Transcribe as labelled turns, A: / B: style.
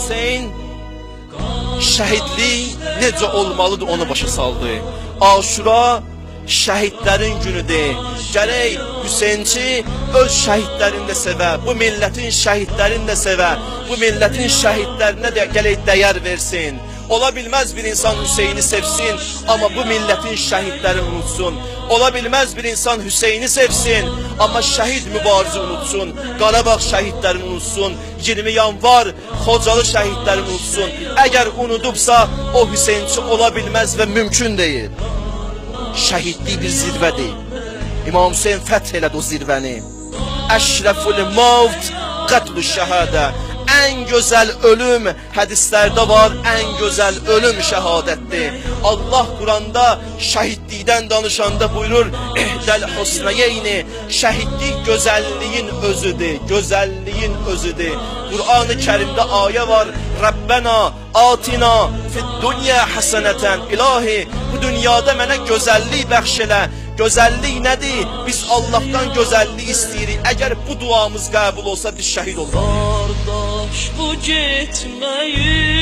A: Hüseyn şəhidlik necə olmalıdır onu başa saldı. Aşura şəhidlərin günüdür. Gərək Hüseynçi öz şəhidlərini də sevə, bu millətin şəhidlərini də sevə, bu millətin şəhidlərinə də gələk dəyər versin. Ola bilməz bir insan Hüseyni sevsin, amma bu millətin şəhidlərini unutsun. Ola bilməz bir insan Hüseyni sevsin, amma şəhid mübarizə unutsun. Qarabağ şəhidlərini unutsun. 20 yanvar Xocalı şəhidlərini unutsun. Əgər unudubsa, o Hüseynçi ola bilməz və mümkün deyil. Şəhidlik bir zirvədir. İmam Hüseyn fəth elədi o zirvəni. Əşrəful mavt qatlu şəhadə. En güzel ölüm hədislərdə var, en güzel ölüm şəhadətdir. Allah Kur'an'da şəhidlikdən danışanda buyurur, ehdəl husnəyeyni, şəhidlik gözəlliyin özüdür, gözəlliyin özüdür. Kur'an-ı Kerim'de ayə var, Rabbena atina fid dunya haseneten. İlahi, bu dünyada mənə gözəllik bəxş elə. Gözəllik nədir? Biz Allah'tan gözəllik istəyirik. Əgər bu duamız qəbul olsa biz şəhid oluruz.
B: Kardeş bu gitmeyi